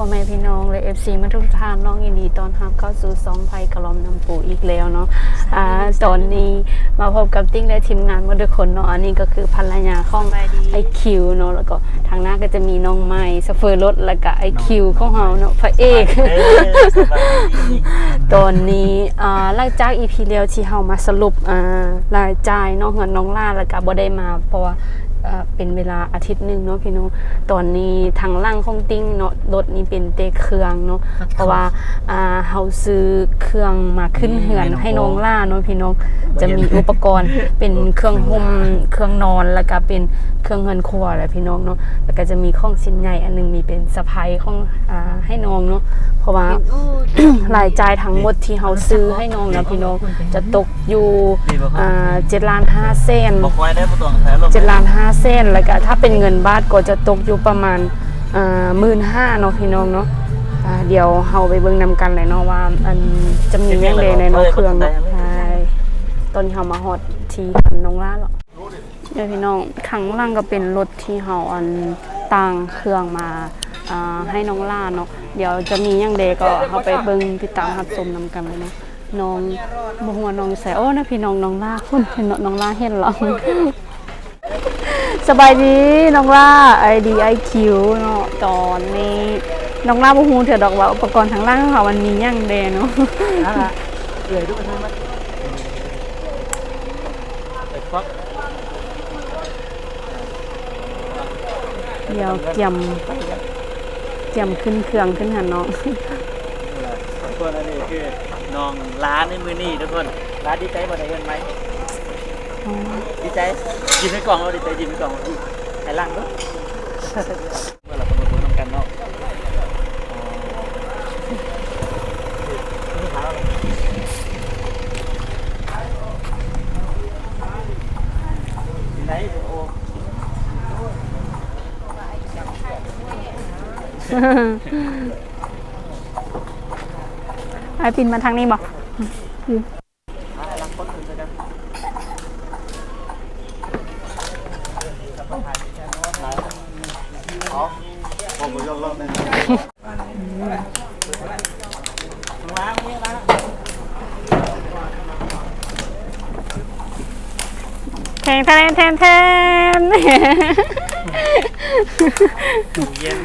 ดีเด้อพ่อแม่พี่น้องและ FC มาทุกท่านน้องยินดีต้อนรับเข้าสู่สองภัยกะลอมน้ำปูอีกแล้วเนาะอ่าตอนนี้มาพบกับติ้งและทีมงานหมาทุกคนเนาะอันนี้ก็คือภรรยาของไอคิวเนาะแล้วก็ทางหน้าก็จะมีน้องไม้สเฟอร์รถแล้วก็ไอคิวของเฮาเนาะพระเอกเอ้ยสบายดีตอนนี้อ่าหลังจากอีพีเดียวที่เฮามาสรุปอ่ารายจ่ายเนาะเงินน้องล่าแล้วก็บ่ได้มาเพราะว่าอ่า เป็นเวลาอาทิตย์หนึงเนาะพี่น้องตอนนี้ทางล่างของติ้งเนาะรถนี้เป็นเตเครื่องเนาะเพราะว่าอ่าเฮาซื้อเครื่องมาขึ้นเหือนให้น้องล่าเนาะพี่น้องจะมีอุปกรณ์เป็นเครื่องห่มเครื่องนอนแล้วก็เป็นเครื่องเงินครัวแหละพี่น้องเนาะแล้วก็จะมีของชิ้นใหญ่อันหนึงมีเป็นสะพายของอ่าให้น้องเนาะเพราะว่ารายจ่ายทั้งหมดที่เฮาซื้อให้น้องนะพี่น้องจะตกอยู่อ่า7ล้าน5เซนบอกไว้ได้ประตองแท้ลม7ล้าน5เซนแล้วก็ถ้าเป็นเงินบาทก็จะตกอยู่ประมาณอ่า15,000เนาะพี่น้องเนาะเดี๋ยวเฮาไปเบิ่งนำกันเลยเนาะว่าอันจะมีหยังใดในน้องเครื่องเนาะใช่ตอนเฮามาฮอดที่คันน้องล่าแล้วเดี๋ยวพี่น้องข้างล่างก็เป็นรถที่เฮาอันต่างเครื่องมาให้น้องล่าเนาะเดี๋ยวจะมีหยังใดก็เฮาไปเบิ่งติดตามรับชมนำกันเลยเนาะน้องบ่ฮู้ว่าน้องใส่โอ้นะพี่น้องน้องล่าคุณเห็นน้องล่าเห็นเหรอ สบายดีน้องล่าไอดีไอคิวเนาะตอนนี้น้องล่าบ่ฮู้เถอะดอกว่าอุปกรณ์ทางล่างของเขามันมีหยังแดเนาะอะเอื่อยด้วยกันใช่ไหมไปควักเดี๋ยวเกี่ยมเกี่ยมขึ้นเครื่องขึ้นหันเนาะทุกคนอันนี้คือน้องร้านในมือนี่ทุกคนร้านดีใจบ่ได้เงินไหม ดีใจยิ้มให้กล่องเราดีใจยิ้มให้กล่องเราไอ้ล่างเนาะเมื่อเราประมวลผลนำกันเนาะนี่ขาวอะไรไหนโอ้ไอปินมาทางนี้บ่ลังคนอื่นไปกันอ๋อผมไปยอมรับเลยล้างนี่ล้าง แทนแทนแทนแท นเย็น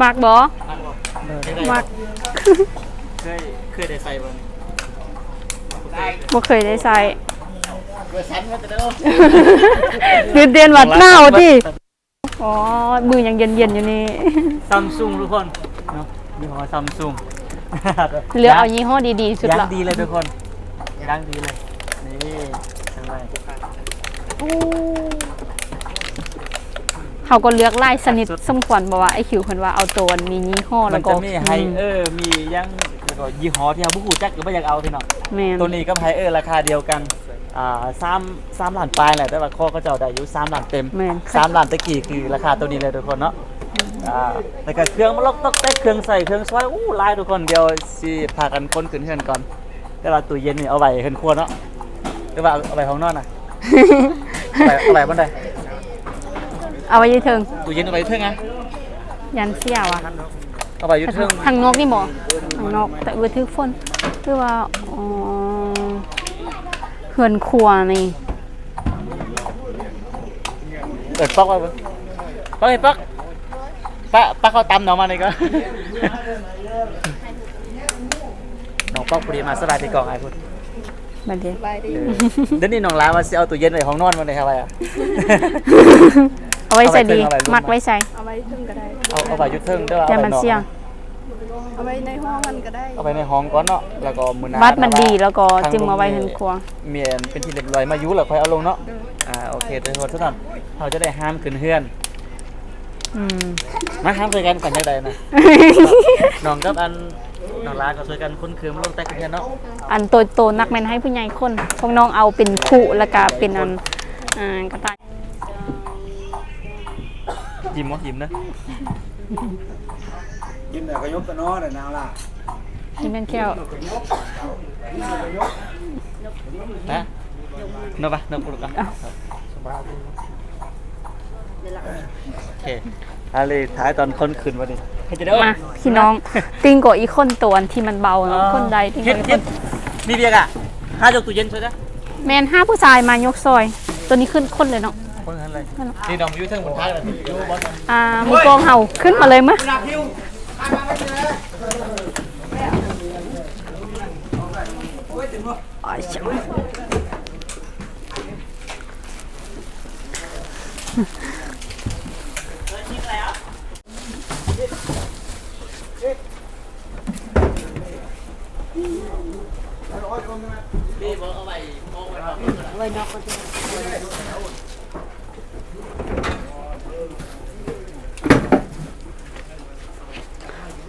มักบ่มัมักเคยเคยได้ใส่บ่บ่เคยได้ใส่เมื่อสันมาแต่เด้อเดือนเดือนวัดหนาวติอ๋อ มือยังเย็นๆอยู่นี่ซัมซุงทุกคนเนาะยี่ห้อซัมซุงเหลือเอายี่ห้อดีๆสุดยังละดีเลยทุกคนยังดีเลย นี่ทำไม เขาก็เลือกลายสนิทสมควรบ่ว่าไอคิวเพิ่นว่าเอาตัวมียี่ห้อมัแล้นวก็จะมีไฮเออร์มียังแล้วก็ยี่ห้อที่เราผู้หูจักก็ไม่อยากเอาพี่น้องแม่นตัวนี้ก็ไฮเออร์ราคาเดียวกันอ่าสามสามล้านปลายแหละแต่ว่าข้อก็จะเอาได้อยู่สามล้านเต็มแม่นสามล้านตะกี้คือราคาตัวนี้เลยทุกคนเนาะอ่าแล้วก็เครื่องมาล็อกตอกแตกเครื่องใส่เครื่องซอยอู้หลายทุกคนเดียวสิพากันคนขึ้นเฮือนก่อน แต่ว่าตู้เย็นนี่เอาไว้เฮือนครัวเนาะหรือว่าเอาเอาไว้ห้องนอนน่ะ เอาไว้เอาไว้บนใด เอาไว้อยืเทิงตู้เย็นเอาไว้เทิงไงยันเสี่ยวอะเอาไว้อยู่เทิงทางนอกนี่บ่ทางนอกแต่ว่าทึกฝนคือว่าอ๋อเฮือนครัวนี่เปิดป๊อกไว้เบิ่งป๊อกไอ้ป๊อกป้าป้าเขาตำหนองมาเลยก็น้องป๊อกพอดีมาสบายที่กองไอ้พุ่นบัดเดี๋ยวเออเดี๋ยวนี้น้องลามาสิเอาตู้เย็นไว้ห้องนอนมาเลยครับไว้อะ เอาไว้ใส่ดี เอาไว้เทิงเอาไว้มักไว้ใส่เอาไว้ทึ่งก็ได้ เอาเอาไว้อยุดเทิงแต่ว่าแต่เอาไว้มันนอกเสี่ยง เอาไว้ในห้องมันก็ได้ เอาไปในห้องก่อนเนาะแล้วก็มือหนาวัดมันดีแล้วก็ทางจึงมาไว้เฮือนครัว เมียนเป็นที่เรียบร้อยมายุแล้วค่อยเอาลงเนาะอ่าโอเคทุกคนทุกท่านเราจะได้ห้ามขึ้นเฮือนอืม มาห้ามช่วยกันกันยังไงนะ น้องกับอันน้องลาก็ช่วยกันคุ้นคืนลงแต่ขึ้นเฮือนเนาะอันโตโตๆนักแม่นให้ผู้ใหญ่คนพวกน้องเอาเป็นคู่แล้วก็เป็นอันอ่ากระต่าย ยิ้มวะยิ้มนะยิ้มแต่ก็ยกตะน้อแต่นาวล่ะนี่แม่นแก้วนะนบปะนบปลุกอะโอเคอะไรท้ายตอนคนขึ้นมาดิให้จะได้มาพี่น้องติงกว่าอีกคนตัวอันที่มันเบาเนาะคนใดติงกเฮ็ดว่าอีกคเฮ็ดนมีเบียร์อะห้ายกตู้เย็นช่วยนะแมนห้าผู้ชายมายกซอย ตัวนี้ขึ้นคนเลยเนาะ คนนั้นเลยนี่น้องอยู่เทั้งบนท้ายแบบนี้อยู่บน อ่ามือกลองเห่าขึ้นมาเลยมั้ย หนักหิว อ๋อเจ้า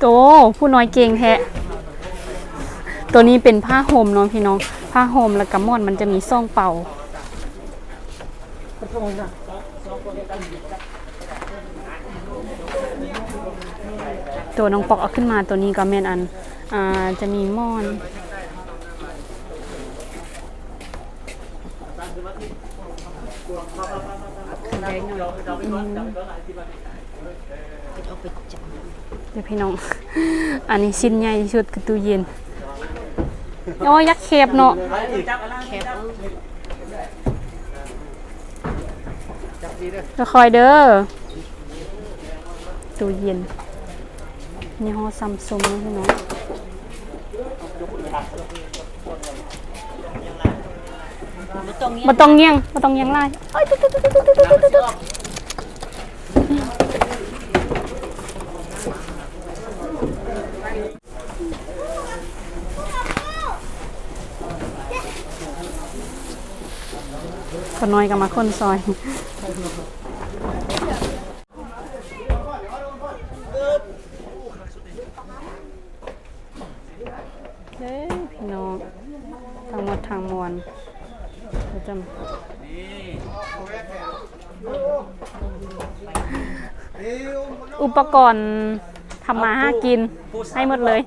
โตผู้น้อยเก่งแท้ตัวนี้เป็นผ้าห่มเนาะพี่น้อง ผ้าห่มแล้วกับม่อนมันจะมีซ่องเป่าตัวน้องปอกเอาขึ้นมาตัวนี้ก็เม่นอัน อ่าจะมีม่อน เดี๋ยวพี่น้อง อันนี้ชิ้นใหญ่ที่สุดคือตู้เย็นโอ้ยยักษ์เคบเนาะจะคอยเด้อตู้เย็นยี่ห้อซัมซุงนะพี่น้องมาต้องเงี้ยงมาต้องเงี้ยงไล่เอ้ยตุ๊ดตุ๊ดตุ๊ดตุ๊ดตุ๊ดตุ๊ด นน้อยก็มาคนซอยเฮ้ยพี่น้องทั้งหมดทางมวลเดี๋ยวจะอุปกรณ์ทำมาห้ากินให้หมดเลย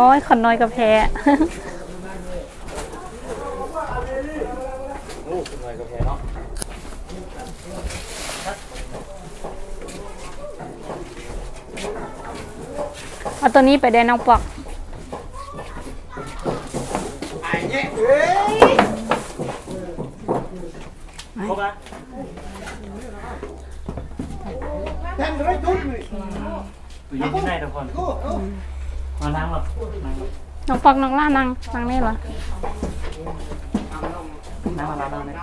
โอ้ยคนน้อยกับแพ้โอ้คุณหน่อยก็แพ้เนาะเอาตัวนี้ไปได้น้องปอกครบละแทงเลยจุดเลยตู้เย็นที่ไหนทุกคน มานั่งหรอนั่งหรอน้องปอกน้องล่านังนังนี่เหรอนั่งมานั่งเลย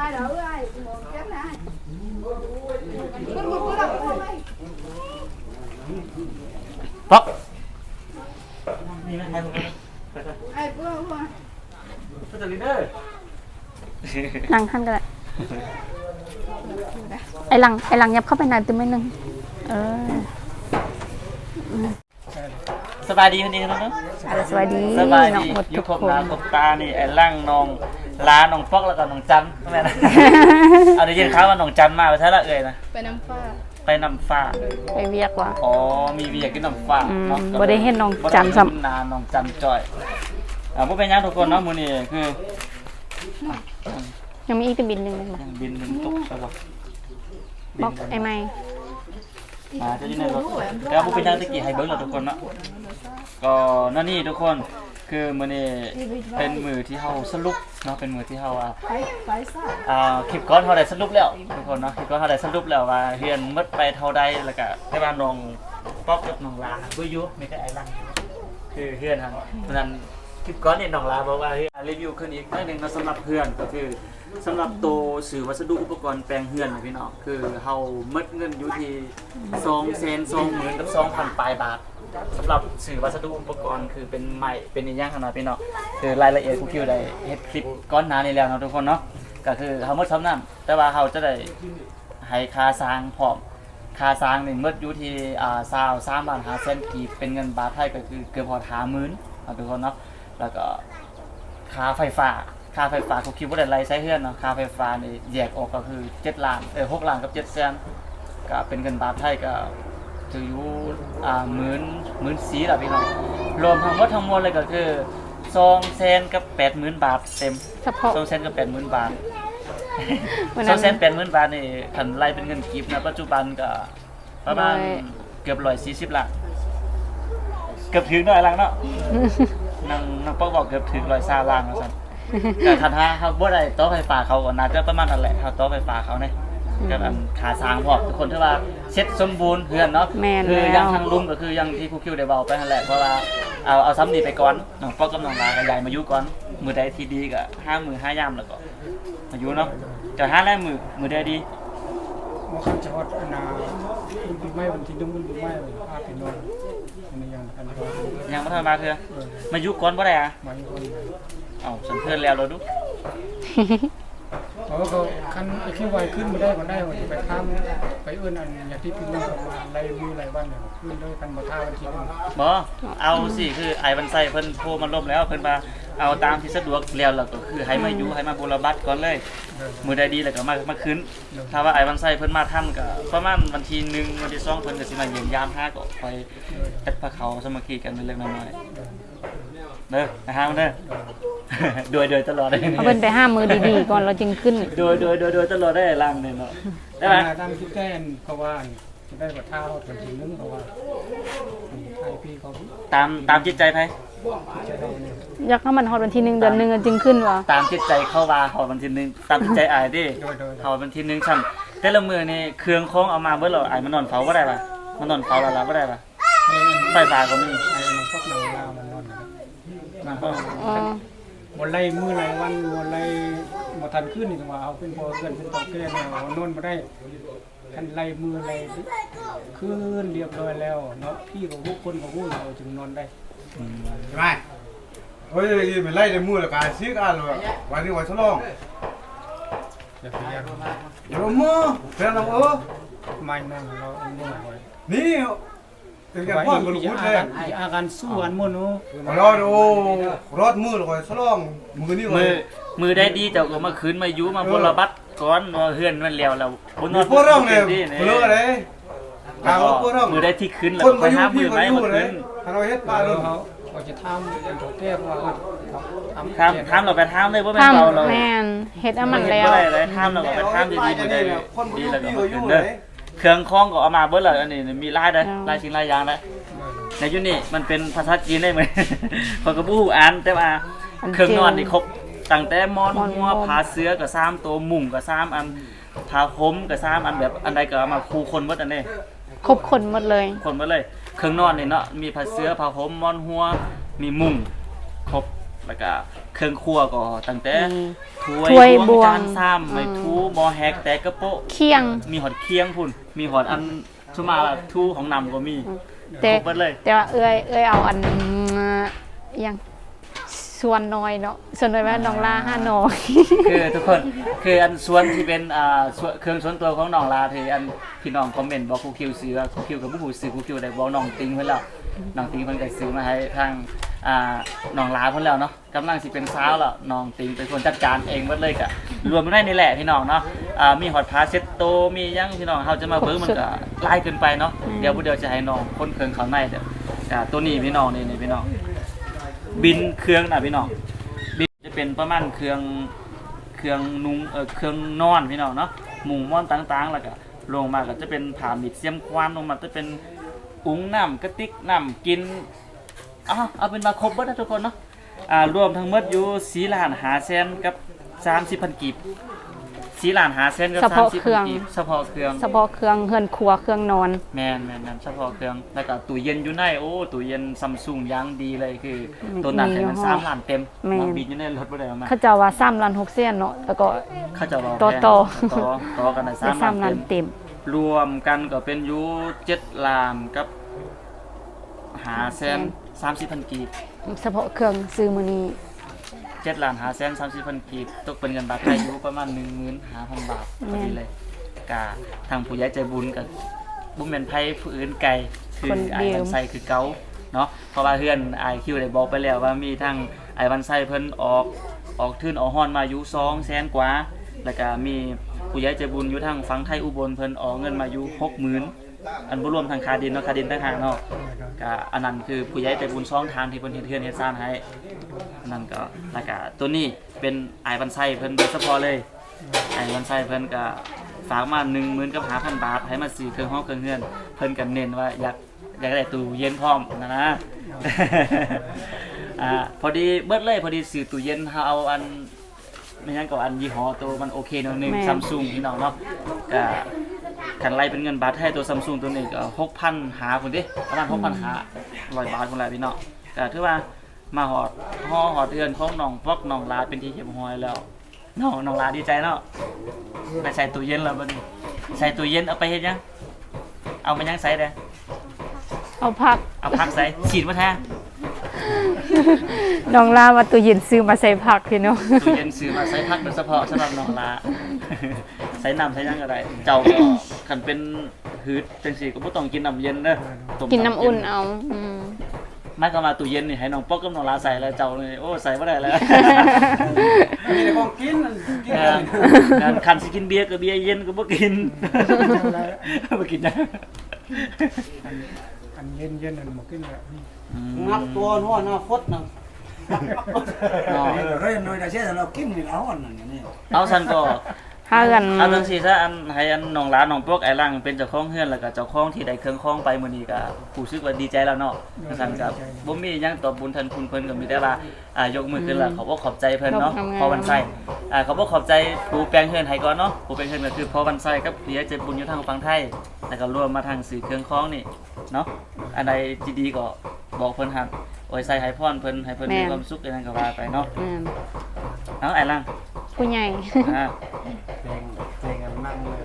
ai đỡ ai một chén này cứ một cứ đập không ấy ป๊อกนี่นะใครผมไปไป ai cứ không mà ไปตัวลีเดอร์นังขั้นก็ได้ไอ้หลังไอ้หลังยับเข้าไปนานตึมไม่นึงเออ สบายดีคนนี้นะเนาะอะสวัสดีสบายน้องดีหมดอทุยู่กครบคนหน้าครบตานี่ไอ้ร่างน้องล้าน้องป๊อกแล้วก็น้องจันแม่นะ เอาได้ยินข่าวว่าน้องจันมาไปใช่ละเอ่ยนะ phải nằm pha ไปนำฟ้า ไปเวียกว่ะ อ๋อ มีเวียกินน้ำฟ้าอืมเนาะบ่ได้เห็นน้องจันซ้ำ บ่ได้เห็นหนาน้องจันจ้อย อ่าบ่เป็นหยังทุกคนเนาะมื้อนี้คือยังมีอีกตัวบินหนึ่งเลยมั้ยยังบินถึงตกแล้วบ่บิบอกนไอ้ไม่ อ่าจะอยู่ในรถแล้วบ่เป็นหยังตะกี้ให้เบิ่งแล้วทุกคนเนาะก็นั่นนี่ทุกคนคือมื้อนี้เป็นมื้อที่เฮาสรุปเนาะเป็นมื้อที่เฮาอ่า phải phải sao อ่าคลิปก่อนเขาได้สรุปแล้วทุกคนเนาะคลิปก่อนเขาได้สรุปแล้วว่าเรียนหมดไปเท่าใดแล้วก็ได้ว่าน้องป๊อกกับน้องลาบ่อยู่ไม่ได้ไอ้ลังคือเพื่อนทางเพราะฉะนั้นคลิปก่อนนี่น้องลาบอกว่าเฮ้ยรีวิวขึ้นอีกหน่อยหนึงเนาะสำหรับเพื่อนก็คือ สำหรับโตวสื่อวัสดุอุปกรณ์แปลงเฮือนนะพี่น้องคือเฮาหมดเงินอยู่ที่2เซน2หมื่นกับ2,000ปลายบาทสำหรับสื่อวัสดุอุปกรณ์คือเป็นใหม่เป็นอีหยังขนาดพี่น้องคือรายละเอียดกูคิวได้เฮ็ดคลิปก้อนหน้านี้แล้วเนาะทุกคนเนาะก็คือเขาหมดซ้ำนั่นแต่ว่าเขาจะได้ให้ค่าสร้างพร้อมค่าสร้างนี่หมดอยู่ที่อ่าซาวสามบาทหาเส้นกีบเป็นเงินบาทไทยก็คือเกือบพอหาหมื่นเอาทุกคนเนาะแล้วก็ค่าไฟฟ้า ค่าไฟฟ้าเขาคิดว่าได้ไรใช้เฮือนเนาะค่าไฟฟ้านี่แยกออกก็คือเจ็ดล้านเออหกล้านกับเจ็ดแสนก็เป็นเงินบาทไทยก็ถืออยู่อ่าหมื่นหมื่นสีละพี่น้องรวมทั้งหมดทั้งมวลเลยก็คือ2แสนกับ80,000บาทเต็มเฉพาะ2แสนกับ80,000บาทวันสนั้อน งแสน80,000บาทนี่คันไล่เป็นเงินกีบนะปัจจุบันก็ประมาณร้อย เกือบ140ล้านเกือบถึงหน่อยลังเนาะนางนางป้องบอกเกือบถึงร้อยซาล่างแล้วสั่น แต่คันถ้าเขาบ่ได้โต๊ะไฟฟ้าเขาก็น่าจะประมาณนั้นแหละเขาโต๊ะไฟฟ้าเขาเนี่ยก็อันขาสร้างพร้อมทุกคนที่ว่าเซ็ตสมบูรณ์เพื่อนเนาะแม่นคือแล้ว ยังทางลุงก็คือยังที่ครูคิวได้เบาไปนั่นแหละเพราะว่าเอาเอาซ้ำนี่ไปก่อนน้องป้องกับน้องลาก็ใหญ่มาอยู่ก่อนมือใดที่ดีก็ห้ามือห้ายามแล้วก็มาอยู่เนาะจะห้าแรกมือมือใดดีว่าเขาจะวัดนาคุณปีใหม่วันที่หนึ่งคุณปีใหม่เลยอาเป็นนอนอันนี้ยังอันนี้ว่ายังบ่ทันมาคือมาอยู่ก่อนบ่ได้อะมาอยู่คนเอ้าสันเพื่อนแล้วเราดูเพราะว่าเขาคันไอ้ขี้ไวขึ้นมาได้ก็ได้ว่าจะไปข้ามไปเอื้อนอันอย่างที่พี่นุ่งออกมาไล่มือไล่วันเนี่ยขึ้นด้วยกันมาท่าวันที่หนึ่งบ่เอาสิคือไอ้วันไส้เพิ่นโทรมาล่มแล้วเพิ่นว่าเอาตามที่สะดวกแล้วแล้วก็คือให้มาอยู่ให้มาบูรบัตก่อนเลยเออมือใดดีแล้วก็มามาคืนเออถ้าว่าไอ้วันไส้เพิ่นมาทันก็ประมาณวันที่หนึ่งวันที่สองเพิ่นก็สิมาเยี่ยมยามห้าก็คอยเออจัดพระเขาสามัคคีกันเป็นเล็กน้อย เออๆเด้อนะฮะมันเด้อโดยโดยตลอดได้เอาเพิ่นไปห้ามมือดีๆก่อนเราจึงขึ้นโดยโดยโดยโดยตลอดได้ล่างเนี่ยเนาะได้ไหมตั้งที่แก้นเพราะว่าจะได้มาท่าวันที่หนึ่งเพราะว่าไทยพี่เขาตามตามจิตใจไผจะได้เนี่ยอยากให้มันฮอดวันที่หนึ่งเดือนหนึงจึงขึ้นวะตามจิตใจเข้าว่าหอวันที่หนึ่งตามจิตใจอายดิโดยโดยหอวันที่หนึ่งซั่นแต่ละมือนี่เครื่องของเอามาเบิดแล้วอายมันนอนเฝ้าบ่ได้ป่ะมันนอนเฝ้าแล้วล่ะบ่ได้ป่ะไอ้ไฟฟ้าก็มี มันก็อ๋อ บนไล่มือไล่วันบนไล่บ่ทันขึ้นนี่ก็ว่าเอาเป็นพอเกินเป็นตอแก่เนี่ยเอานอนบ่ได้คันไล่มือไล่ขึ้นเรียบร้อยแล้วเนาะพี่กับพวกคนกับพวกเราจึงนอนได้ ใช่ไหมเฮ้ยยืนไปไล่ในมือแล้วการซีกอ่านเลยวันนี้วันฉลองอย่าไปยันอย่าลงมือเพื่อนเราเออไม่นั่งเราเอามือไว้นี่ ถึงจะไว้พ่อนบนอย่าพุทธอาเลยการอย่าอาการสู้อันมื้อนู้มารอดโอ้รอดมือเลยฉลองมือนี่เลมือยมือได้ดีเจ้าก็มาคืนมาอยู่มาบูรบัตก่อนว่าเฮือนมันแล้วแล้วบ่มีพวกเราเลยต็มที่เพื่ออะไรกลางพวกเรามือได้ที่คืนแล้วคนไปมาอยู่หามืพี่อมาไหมอยู่มาเลคืยนถ้าเราเฮ็ดปลาเราเลยเขาก็จะทำเป็นตัวแก้ว่าทำถามถามเราไปถามเลยว่าแม่นทำเราเราแม่นเฮ็ดให้มันเฮ็ดแล้ว บ่ได้เลยถามเราก็ไปถามดีๆมือได้ดีแล้วก็มาคืนเด้อ เครื่องคล้องก็เอามาเบิดแล้วอันนี้มีลายเด้อลายชิ้นลายยางแล้วในยุนี่มันเป็นภาษาจีนได้ไหมพอยก็บ่ฮู้อ่านแต่ว่าเครื่องนอนนี่ครบตั้งแต่มอนหัวผ้าเสื้อก็3ตัวมุ้งก็3อันผ้าห่มก็3อันแบบอันใดก็เอามาคู่คนเบิดอันนี้ครบคนหมดเลยคนมาเลย เครื่องนอนนี่เนาะมีผ้าเสื้อผ้าห่มมอนหัวมีมุ้งครบ แล้วก็เครื่องครัวก็ตั้งแต่มีถ้วยถ้วยบวงบวงจานซ้ำไม่อืมทูหมอแฮกแต่กระโปะเคียง มีหอดเคียงพุ่น มีหอดอันชุมาละทูของนำก็มีแต่ครบหมดเลย แต่ว่าเอ้ยเอ้ยเอาอันอิหยังส่วนน้อยเนาะส่วนน้อยว่าน้องลาห้าน้อยคือทุกคนคืออันส่วนที่เป็นอ่าส่วนเครื่องส่วนตัวของน้องลาที่อันพี่น้องคอมเมนต์บอกครูคิวซื้อว่าครูคิวกับผู้หูซื้อครูคิวได้บอกน้องติงเพิ่นแล้วน้องติงเพิ่นก็ซื้อมาให้ทาง อ่าน้องลาเพิ่นแล้วเนาะกำลังสิเป็นสาวแล้วน้องติงเป็นคนจัดการเองหมดเลยก็รวมได้นี่แหละพี่น้องเนาะอ่ามีฮอดพาเซ็ตโตมีหยังพี่น้องเฮาจะมาเบิ่งมันก็หลายเกินไปเนาะเดี๋ยวผู้เดียวจะให้น้องคนเครื่องข้างในเด้ออ่าตัวนี้พี่น้องนี่นี่พี่น้อง บินเครื่องน่ะพี่น้องบินจะเป็นประมาณเครื่องเครื่องนุงเออเครื่องนอนพี่น้องเนาะหมุงม่อนต่างๆแล้วก็ลงมาก็จะเป็นผ่ามิดเสียมควานลงมาจะเป็นอุ้งน้ำกระติกน้ำกิน เอาเอาเป็นมาครบเบิดนะทุกคนเนาะอ่ารวมทั้งหมดอยู่สีล้านหาแสนกับสามสิบพันกีบสีล้านหาแสนกับเฉสามพาะสิบเครื่พัอนงกีบเฉพาะเครื่องเฉพาะเครื่องเฮือนครัวเครื่องนอน แมนแมนแมนเฉพาะเครื่องแล้วก็ตู้เย็นอยู่ในโอ้ตู้เย็นซัมซุงยังดีเลยคือตัวนั้นให้มันมียี่ห้อสามล้านเต็มแม่นน้องบินอยู่ในรถบ่ได้เอามา เขาเจะว่า3ล้าน6แสนเนาะแล้วก็ เขาจะรอต่อแพงต่อ ต่อต่อกันได้ได้สาม3ล้าล้านนเต็ม เต็ม รวมกันก็เป็นอยู่เจ็ดล้านกับหาแสนสามสิบพันกีบเฉพาะเครื่องซื้อมื้อนี้เจ็ดล้านหาแสนสามสิบพันกีบตกเป็นเงินบาทไทยอยู่ประมาณหนึ่งหมื่นห้าพันบาทพอดีเลยกาทางผู้ใหญ่ใจบุญกับบุญเป็นไพ่ผู้อื่นไกลคือคนไอ้เดิมวันไซคือเกาเนาะเพราะว่าเพื่อนไอคิวได้บอกไปแล้วว่ามีทั้งไอ้วันไซเพิ่นออกออกทื่นออกฮอนมาอยู่สองแสนกว่า แล้วก็มีผู้ใหญ่ใจบุญอยู่ทางฝั่งไทยอุบลเพิ่นออกเงินมาอยู่หกหมื่น อันบ่รวมทางคาดินเนาะคาดินต่างหากเนาะก็อันนั้นคือผู้ใหญ่ใจบุญช่องทางที่เพิ่นเฮ็ดเฮือนเฮ็ดซ่านให้อันนั้นก็แล้วก็ตัวนี้เป็นอายบันไซเพิ่นโดยเฉพาะเลยอายบันไซเพิ่นก็ฝากมา10,000กับ5,000บาทให้มาซื้อเครื่องห้องเครื่องเฮือนเพิ่นก็เน้นว่าอยากอยากได้ตู้เย็นพร้อมนะนะอ่าพอดีเบิดเลยพอดีซื้อตู้เย็นเฮาเอาอันไม่งั้นก็อันยี่ห้อตัวมันโอเคหน่อยหนึงแม่นซัมซุงพี่น้องเนาะก็ คันไล่เป็นเงินบาทให้ตัวซัมซุงตัวนี้ก็6,000หาพุ่นเด้ประมาณ6,000หาร้อยบาทพุ่นแหละพี่น้องก็ถือว่ามาหอดห่อหอดเดือนของน้องพวกน้องลาเป็นที่เรียบร้อยแล้วน้องน้องลาดีใจเนาะไปใส่ตู้เย็นแล้วบัดนี้ใส่ตู้เย็นเอาไปเฮ็ดหยังเอาไปยังใส่เด้เอาพักเอาพักใส่ฉีดมาแท้น้องลาว่าตู้เย็นซื้อมาใส่ผักพี่น้องตู้เย็นซื้อมาใส่พักโดยเฉพาะสำหรับน้องลา ใส่น้ำใส่หยังก็ได้ เจ้าก็ คันเป็นหืดจังซี่ก็บ่ต้องกินน้ำเย็นเด้อต้มกินน้ำอุ่นเอาอืมมาก็มาตู้เย็นนี่ให้น้องป๊อกกับน้องลาใส่แล้วเจ้านี่โอ้ใส่บ่ได้แล้ว มีแต่ของกินนั่นกินงานงานคันสิกินเบียร์ก็เบียร์เย็นก็บ่กินบ่กินนะอันเย็นเย็นๆนั่นบ่กินแล้วงับตัวหัวหน้าคตนะเนาะเฮ้ยน้อยแต่เช่นเรากินนี่เอาอันนั้นนี่เอาซั่นก็ ถ้ากัน เอาจังซี่ซะอันให้อันน้องหลานน้องพวกไอ้ล่างเป็นเจ้าของเฮือนแล้วก็เจ้าของที่ได้เครื่องคองไปมื้อนี้ก็รู้สึกว่าดีใจแล้วเนาะซั่นก็บ่มีหยังตอบบุญทันคุณเพิ่นก็มีแต่ว่าอ่ายกมือขึ้นแล้วขอบคุณขอบใจเพิ่นเนาะพอวันไส้อ่าขอบคุณขอบใจผู้แปลงเฮือนให้ก่อนเนาะผู้แปลงเฮือนก็คือพอวันไส้กับเดียใจบุญอยู่ทางฝั่งไทยแล้วก็รวมมาทางสื่อเครื่องคองนี่เนาะอันใดที่ดีก็ บอกเพิ่นหักโอ้ยใส่ให้พรเพิ่นให้เพิ่นมีความสุขอย่างนั้นก็ว่าไปเนาะอืมเอาไอ้ล่างผู้ใหญ่ อ่าเพลงเพลงกันนั่งเลย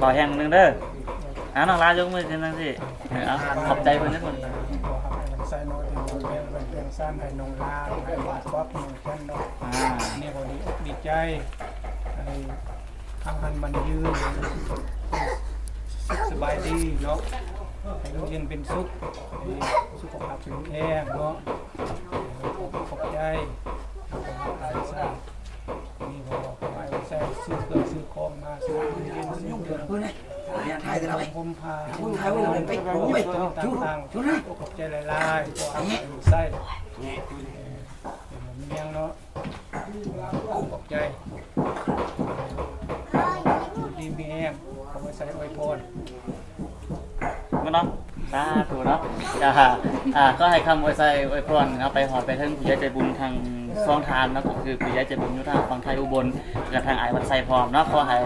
ขอแห้งหนึงเด้ออ่าน้องลายกมือขึ้นจังซี่เออเอาขอบใจเพิ่นทุกคนขอให้มันใส่โน้ตที่มันเป็นมันเป็นสร้างให้นงลาให้บาดป๊อกนงแค่นเนาะอ่านี่พอดีอกดีใจให้ทางมันมันยืนสุขสบายดีเนาะ ให้ลูกเย็นเป็นสุขให้สุขภาพแข็งแรงเนาะขอบใจขอบคุณอาจารย์นี่พอขอให้ใส่ซื้อเครื่องซื้อของมาซื้อเย็นซื้อเครื่องเพื่อนเนี่ยถ่ายกันเอาไปผมพาคุณถ่ายไว้เลยไปโอ้ยต่างๆชุดไหนขอบใจหลายๆตัวเอาไปใส่เออมียังเนาะขอบใจดีมีแอมขอไปใส่อวยพร เนาะสาธุเนาะอ่าอ่าก็ให้คำอวยใส่อวยพรนะไปหอดไปถึงผู้ใหญ่ใจบุญทางซองทานเนาะก็คือผู้ใหญ่ใจบุญยู่ทางฝั่งไทยอุบลกับทางไอ้วัดไซพร้อมเนาะขอให้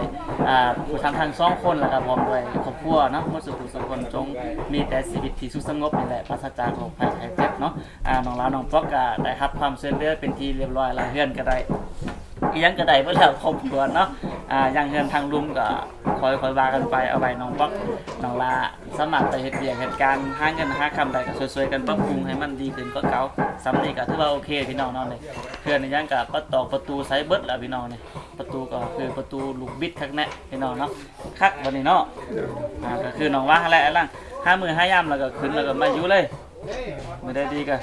อ่าผู้ทำทางสองคนแล้วก็พร้อมด้วยครอบครัวเนาะมดสุขสุขคนจงมีแต่ชีวิตที่สุขสงบนี่แหละปราศจากโรคภัยไข้เจ็บเนาะอ่าน้องลาวน้องป๊อกก็ได้รับความช่วยเหลือเป็นที่เรียบร้อยล้วเฮือนก็ได้อีหยังก็ได้เพื่อแล้วครบถ้วเนาะอ่าอยังเฮือนทางลุมก็ คอยคอยว่ากันไปเอาไว้น้องป๊อกน้องลาสมัครไปเฮ็ดเวียกเหตุการณ์หาเงินหาคำใดก็ช่วยๆกันปรับปรุงให้มันดีขึ้นกว่าเก่าสำนี้ก็ถือว่าโอเคพี่น้องเนาะนี่เพื่อนอีหยังก็ประตอกประตูไซเบิดแล้วพี่น้องเนี่ยประตูก็คือประตูลูกบิดคักแน่พี่น้องเนาะคักวันนี้เนาะอ่าก็คือน้องว่าแหละล่ะห้ามือห้ายามแล้วก็ขึ้นแล้วก็มาอยู่เลยไม่ได้ดีก็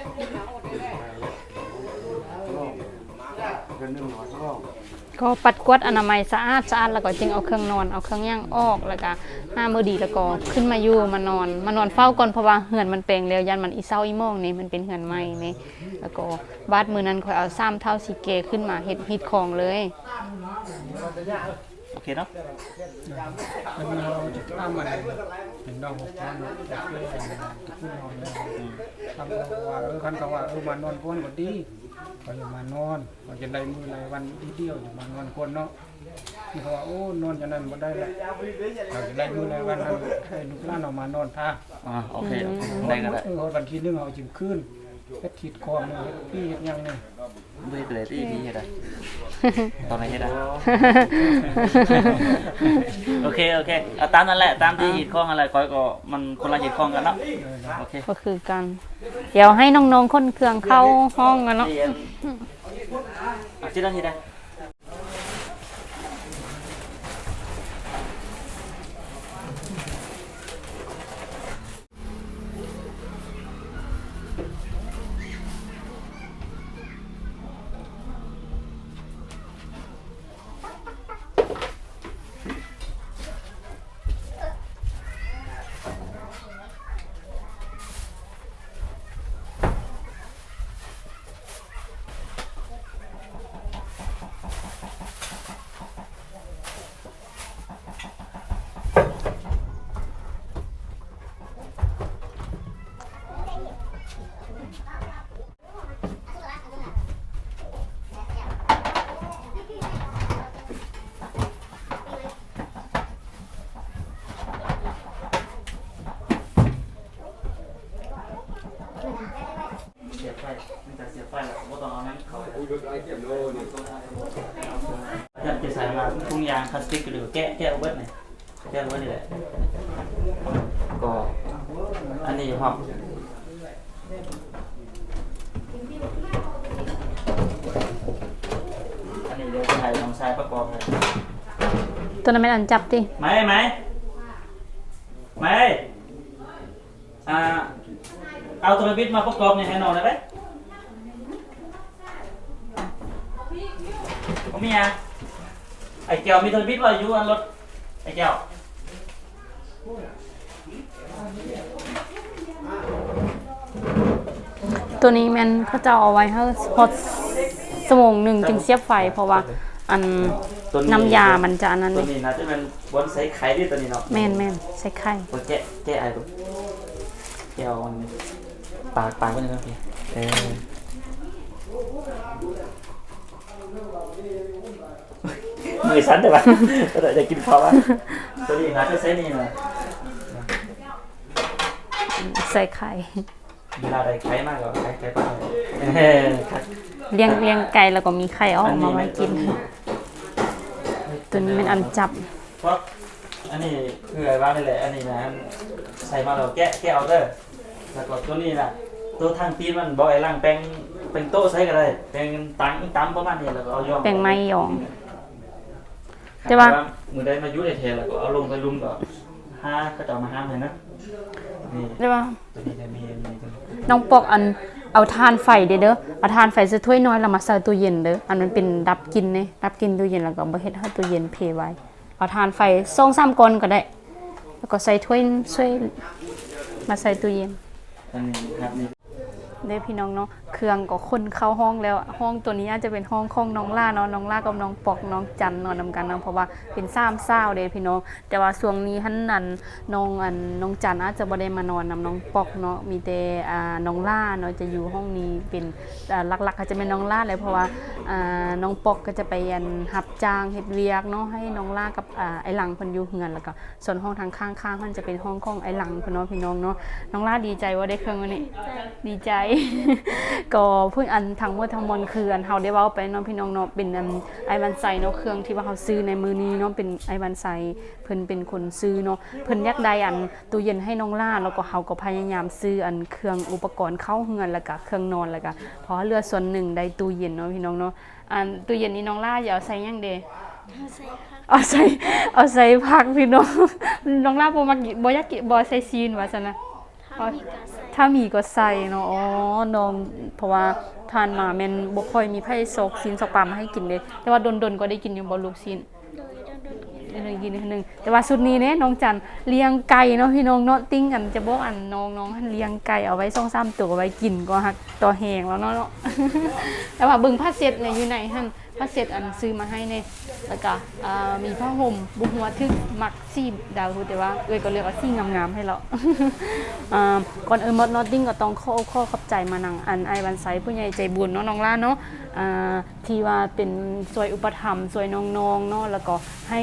ก็ปัดกวาดอนามัยสะอาดสะอาดแล้วก็จึงเอาเครื่องนอนเอาเครื่องย่างออกแล้วก็ห้ามือดีแล้วก็ขึ้นมาอยู่มานอนมานอนเฝ้าก่อนเพราะว่าเหือนมันเปลงแล้วยันมันอีเศร้าอีโมงนี่มันเป็นเหือนใหม่นี่แล้วก็บาดมือนั้นคอยเอาซ้ำเท่าสีเกขึ้นมาเฮ็ดฮิตของเลยโอเคเนาะมันเราจะข้ามมันเป็นน้องของพ่อเนาะจะเพื่อกันพูดนอนทำว่าเออคันก็ว่าเออมานอนพ้นก็ดีก็ อย่ามานอนก็จะได้มือหลายวันทีเดียวอย่ามานอนคนเนาะนี่เขาว่าโอ้นอนจะนั้นบ่ได้ละเราจะได้มือหลายวันนั้นให้ลูกหลานเอามานอนท่าอ่าโอเคโอเคได้ก็ได้เออวันที่หนึงเอาจึงขึ้น เฮ็ดทิดคอมเฮ็ดพี่เฮ็ดหยังนี่ไม่ได้เลยที่พี่เฮ็ดอะตอนไหนเฮ็ดอะโอเคโอเคเอาตามนั่นแหละตามที่หีดข้องอะไรคอยก็มันคนละหีดข้องกันเนาะโอเคก็คือกัน เดี๋ยวให้น้องๆคนเครื่องเข้าห้องกันเนาะที่เอ็นอะที่นั่นที่ใด อยากจะใส่มาทุ่งยางพลาสติกหรือแกะแกะเอาเบิดนี่แกะเอาเบิดนี่แหละก็อันนี้ครับอันนี้เดี๋ยวจะให้น้องชายประกอบเลยตัวนั้นแม่นอันจับติไหมไหมไหมอ่าเอาตัวบิดมาประกอบเนี่ยให้น้องได้ไหม ผมมีอะไอ้เกียวมีตัวบิดไว้อยู่อันรถไอ้เกียวตัวนี้แม่นเขาจะเอาไว้ให้ฮอตสมงหนึ่งจึงเสียบไฟเพราะว่าอันตัวน้ำยามันจะอันนั้นตัวนี่นี้นะจะเป็นบนใส่ไข่ดิตัวนี้เนาะแม่นแม่นใส่ไข่ตัวแกะแกะไอ้ตัวแกะเอาอันนี้ปากปากมันนะครับพี่เออ มือสั่นแต่ว่าก็เลยจะกินข้าวอะตัวนี้นะจะใช้นี่นะใส่ไข่เวลาได้ไข่มากกว่าไข่ไข่ปลาเออครับเลี้ยงเลี้ยงไก่แล้วก็มีไข่เอาออกมาไว้กิน ตัวนี้เป็นอันจับเพราะอันนี้คืออะไรบ้างนี่แหละอันนี้นะใส่มาเราแกะแกะเอาเด้อแล้วก็ตัวนี้นะตัวทางตีนมันบอกไอ้ล่างแปลงแปลงโต๊ะใช้ก็ได้แปลงตังตั้มประมาณนี้แล้วก็เอาย่อมแป้งไม้หยอง แต่ว่ามือได้มายุ่ในเทแล้วก็เอาลงไปลุมก็ห้าก็จะเอามาห้ามเลยนะนี่ได้ป่ะตัวนี้จะมีมีตัวนี้น้องปอกอันเอาทานไฟเด้อเด้อเอาทานไฟใส่ถ้วยน้อยแล้วมาใส่ตู้เย็นเด้ออันมันเป็นดับกินเนี่ยดับกินตู้เย็นแล้วก็บ่เฮ็ดให้ตู้เย็นเพไว้เอาทานไฟส่องซ้ำก่อนก็ได้ แล้วก็ใส่ถ้วยช่วยมาใส่ตู้เย็นอันนี้ครับนี่เด้อพี่น้องเนาะ เครื่องก็คนเข้าห้องแล้วห้องตัวนี้อาจจะเป็นห้องของน้องล่าเนาะน้องล่ากับน้องปอกน้องจันนอนนำกันเนาะเพราะว่าเป็นซ้ำเศร้าเด้พี่น้องแต่ว่าช่วงนี้หันนั้นน้องอันน้องจันอาจจะบ่ได้มานอนนำน้องปอกเนาะมีแต่อ่าน้องล่าเนาะจะอยู่ห้องนี้เป็นหลักๆก็จะเป็นน้องล่าเลยเพราะว่าอ่าน้องปอกก็จะไปอันรับจ้างเฮ็ดเวียกเนาะให้น้องล่ากับอ่าไอ้หลังเพิ่นอยู่เฮือนแล้วก็ส่วนห้องทางข้างๆมันจะเป็นห้องของไอ้หลังเพิ่นเนาะพี่น้องเนาะน้องล่าดีใจว่าได้เครื่องวันนี้ดีใจก็เพิ่งอันทั้งหมดทั้งมวลคืออันเฮาได้เว้าไปเนาะพี่น้องเนาะเป็นอันไอวันไซเนาะเครื่องที่ว่าเฮาซื้อในมือนี้เนาะเป็นไอวันไซเพิ่นเป็นคนซื้อเนาะเพิ่นอยากได้อันตู้เย็นให้น้องล่าแล้วก็เฮาก็พยายามซื้ออันเครื่องอุปกรณ์เข้าเฮือนแล้วก็เครื่องนอนแล้วก็พอเหลือส่วนหนึ่งได้ตู้เย็นเนาะพี่น้องเนาะอันตู้เย็นนี้น้องล่าอย่าใส่ยังเดเอาใส่เอาใส่ผักพี่น้องน้องล่าบ่มักกินบ่อยากกินบ่ใส่ซีนว่าซั่นนะ ถ้ามีก็ใส่ถ้ามีก็ใส่เนาะอ๋อน้องเพราะว่าทานมาแม่นบ่ค่อยมีไผซอกซีนซอกปลามาให้กินเด้แต่ว่าดนๆก็ได้กินอยู่บ่ลูกซีนโดยดนดนได้ได้กินนิดนึงแต่ว่าสุดนี้เนี่ยน้องจันเลี้ยงไก่เนาะพี่น้องเนาะติ้งกันจะบอกอันน้องน้องเลี้ยงไก่เอาไว้2 3ตัวไว้กินก็ฮักต่อแหงแล้วเนาะเนาะแต่ว่าเบิ่งผ้าเสร็จเนี่ยอยู่ไหนหั่นผ้าเสร็จอันซื้อมาให้เนี่ย แล้วก็มีผ้าห่มบุหัวทึกมักซีดาวแต่ว่าเอ้ยก็เลือกเอาสีงามๆให้เราก่อนเออมดนอตติ้งก็ต้องข้อข้อขอบใจมานังอันไอวันไซผู้ใหญ่ใจบุญเนาะน้องล่าเนาะที่ว่าเป็นซอยอุปถัมภ์ซอยน้องๆเนาะแล้วก็ให้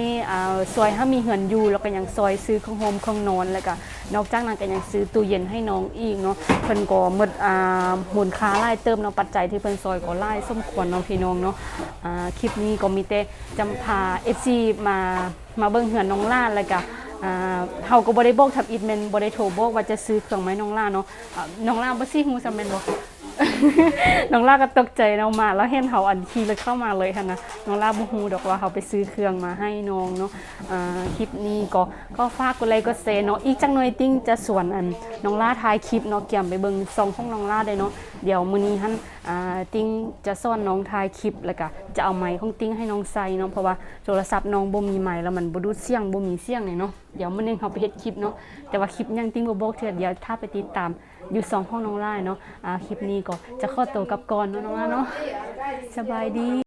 ซอยถ้ามีเหือนอยู่แล้วก็ยังซอยซื้อของโฮมของนอนแล้วก็นอกจากนั้นก็ยังซื้อตู้เย็นให้น้องอีกเนาะเพิ่นก็หมดอ่ามูลค่าหลายเติมเนาะปัจจัยที่เพิ่นซอยก็หลายสมควรเนาะพี่น้องเนาะคลิปนี้ก็มีแต่จำพา FC มามาเบิ่งเหือนน้องล่าแล้วก็เฮาก็บ่ได้บอกทับอิดแม่นบ่ได้โทรบอกว่าจะซื้อเครื่องไม้น้องล่าเนาะน้องล่าบ่สิฮู้ซำแม่นบ่ น้องล่าก็ตกใจเนาะมา แล้วเห็นเฮาอันขี่รถเข้ามาเลยหั่นนะน้องล่าบ่ฮู้ดอกว่าเฮาไปซื้อเครื่องมาให้น้องเนาะคลิปนี้ก็ก็ฝากกดไลค์กดแชร์เนาะอีกจักหน่อยติ้งจะส่วนอันน้องล่าถ่ายคลิปเนาะเกี่ยมไปเบิ่งซองของน้องล่าได้เนาะเดี๋ยวมื้อนี้หั่นติ้งจะสอนน้องถ่ายคลิปแล้วก็จะเอาไมค์ของติ้งให้น้องใส่เนาะเพราะว่าโทรศัพท์น้องบ่มีไมค์แล้วมันบ่ดูดเสียงบ่มีเสียงเนี่ยเนาะเดี๋ยวมื้อนึงเฮาไปเฮ็ดคลิปเนาะแต่ว่าคลิปยังติ้งบ่บอกเทื่อเดียวถ้าไปติดตาม อยู่สองห้องน้องล่าเนาะอ่าคลิปนี้ก็จะขอตัวกลับก่อนเนาะน้องล่าเนาะสบายดี